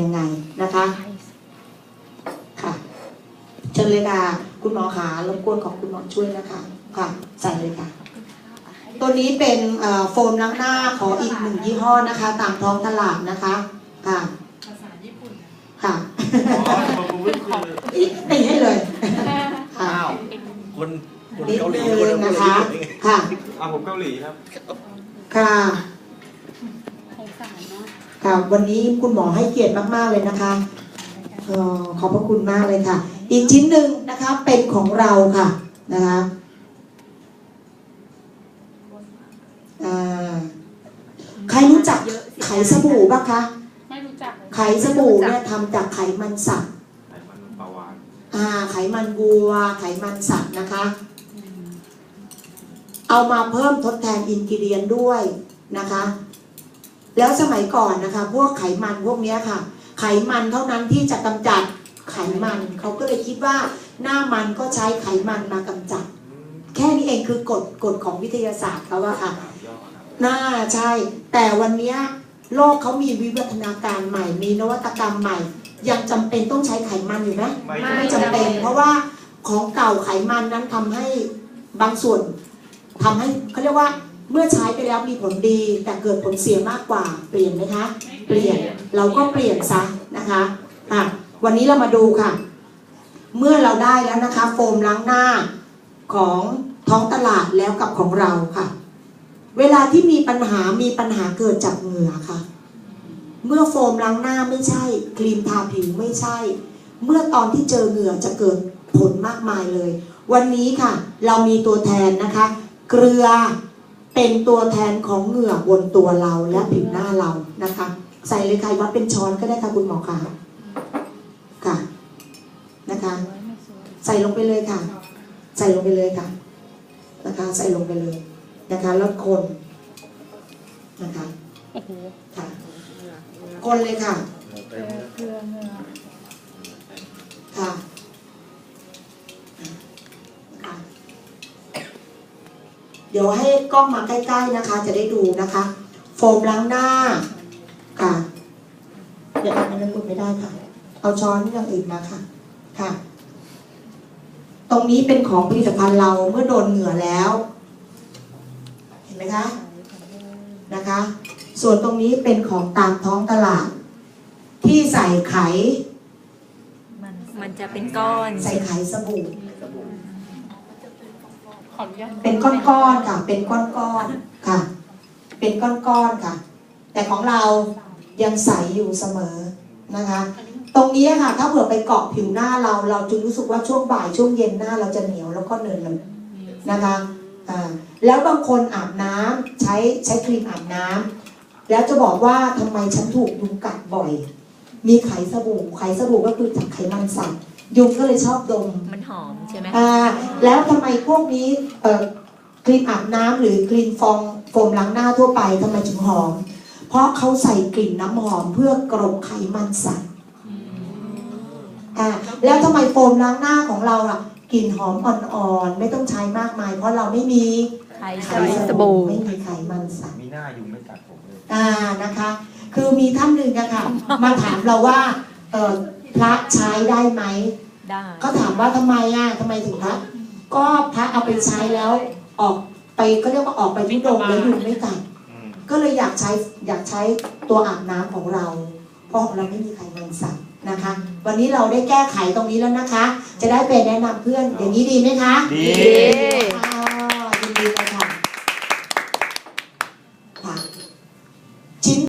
ยังไงนะคะค่ะเชิญเลยค่ะคุณหมอขารบกวนของคุณหมอช่วยนะคะค่ะใส่เลยค่ะตัวนี้เป็นเอ่อโฟมล้างหน้าขออีกหนึ่งยี่ห้อนะคะ ตามท้องตลาดนะคะค่ะภาษาญี่ปุ่นนะค่ะอ๋อผมก็คืออีกตีให้เลยค่ะอ้าวคนคนนิดเกาหลีนึคนงเกานะหลีคะค่ะอ้าวผมเกาหลีครับค่ะส งสารเนาะค่ะวันนี้คุณหมอให้เกียรติมาก ๆ เลยนะคะเอ่อขอบพระคุณมากเลยค่ะ อีกชิ้นหนึ่งนะคะเป็นของเราค่ะนะคะอ่าใครรู้จักไขสบู่บ้างคะไม่รู้จักเลยไขสบู่เนี่ยทำจากไขมันสัตว์ไขมันปลาวานอ่า ไขมันวัว ไขมันสัตว์นะคะ เอามาเพิ่มทดแทนอินกิเดียนด้วยนะคะ แล้วสมัยก่อนนะคะ พวกไขมันพวกเนี้ยค่ะ ไขมันเท่านั้นที่จะกำจัดไขมันเขาก็เลยคิดว่าหน้ามันก็ใช้ไขมันมากำจัด แค่นี้เองคือกฎกฎของวิทยาศาสตร์เขาว่าค่ะสามย่อครับน่าใช่ แต่วันเนี้ยโลกเขามีวิวัฒนาการใหม่ มีนวัตกรรมใหม่ ยังจำเป็นต้องใช้ไขมันอยู่ไหมไม่ไม่จำเป็น เพราะว่าของเก่าไขมันนั้นทำให้บางส่วนทำให้เขาเรียกว่า เมื่อใช้ไปแล้วมีผลดี แต่เกิดผลเสียมากกว่าเปลี่ยนไหมคะเปลี่ยนเราก็เปลี่ยนซะนะคะอะวันนี้เรามาดูค่ะ เมื่อเราได้แล้วนะคะ โฟมล้างหน้าของท้องตลาดแล้วกับของเราค่ะ เวลาที่มีปัญหามีปัญหาเกิดจากเหงื่อค่ะ เมื่อโฟมล้างหน้าไม่ใช่ ครีมทาผิวไม่ใช่ เมื่อตอนที่เจอเหงื่อจะเกิดผลมากมายเลย วันนี้ค่ะ เรามีตัวแทนนะคะ เกลือ เป็นตัวแทนของเหงื่อบนตัวเราและผิวหน้าเรานะคะ ใส่เลยค่ะวัดเป็นช้อนก็ได้ค่ะคุณหมอค่ะค่ะนะคะ ใส่ลงไปเลยค่ะ ใส่ลงไปเลยค่ะ นะคะ ใส่ลงไปเลยนะคะแล้วคนนะคะค่ะคนเลยค่ะค่ะ เดี๋ยวให้กล้องมาใกล้ๆนะคะ จะได้ดูนะคะ โฟมล้างหน้าค่ะเดี๋ยวอันนั้นพูดไม่ได้ค่ะ เอาช้อนอย่างอื่นมาค่ะค่ะ ตรงนี้เป็นของผลิตภัณฑ์เราเมื่อโดนเหงื่อแล้ว เห็นไหมคะนะคะ ส่วนตรงนี้เป็นของตามท้องตลาด ที่ใส่ไข มันมันจะเป็นก้อน ใส่ไขสบู่ ขออนุญาตเป็นก้อนๆค่ะ เป็นก้อนๆค่ะ เป็นก้อนๆค่ะ แต่ของเรายังใสอยู่เสมอนะคะ ตรงนี้ค่ะ ถ้าเผื่อไปเกาะผิวหน้าเรา เราจึงรู้สึกว่าช่วงบ่ายช่วงเย็นหน้าเราจะเหนียวแล้วก็เนินเลยนะคะอ่าแล้วบางคนอาบน้ำใช้ใช้ครีมอาบน้ำแล้วจะบอกว่าทำไมฉันถูกยุงกัดบ่อย มีไขสบู่ไขสบู่ก็คือจากไขมันสัตว์ ยุงก็เลยชอบดมมันหอมใช่ไหมอ่าแล้วทำไมพวกนี้เอ่อครีมอาบน้ำหรือครีมฟองโฟมล้างหน้าทั่วไปทำไมถึงหอม เพราะเขาใส่กลิ่นน้ำหอมเพื่อกรบไขมันสัตว์อ่าแล้วทำไมโฟมล้างหน้าของเราอะกลิ่นหอมอ่อนๆไม่ต้องใช้มากมาย เพราะเราไม่มีไข่สบู่ไม่มีไขมันสัตว์มีหน้ายุงไม่กัดผมเลยอ่านะคะ คือมีท่านหนึ่งอะค่ะมาถามเราว่าเออ พระใช้ได้ไหมได้ก็ถามว่าทำไมอะทำไมถึงพระก็พระเอาไปใช้แล้วออกไปก็เรียกว่าออกไปทุดงค์แล้วยุงไม่กัดอืมก็เลยอยากใช้อยากใช้ตัวอาบน้ำของเรา เพราะของเราไม่มีไขมันสัตว์นะคะ วันนี้เราได้แก้ไขตรงนี้แล้วนะคะ จะได้ไปแนะนำเพื่อนอย่างนี้ดีไหมคะ ดีอ่า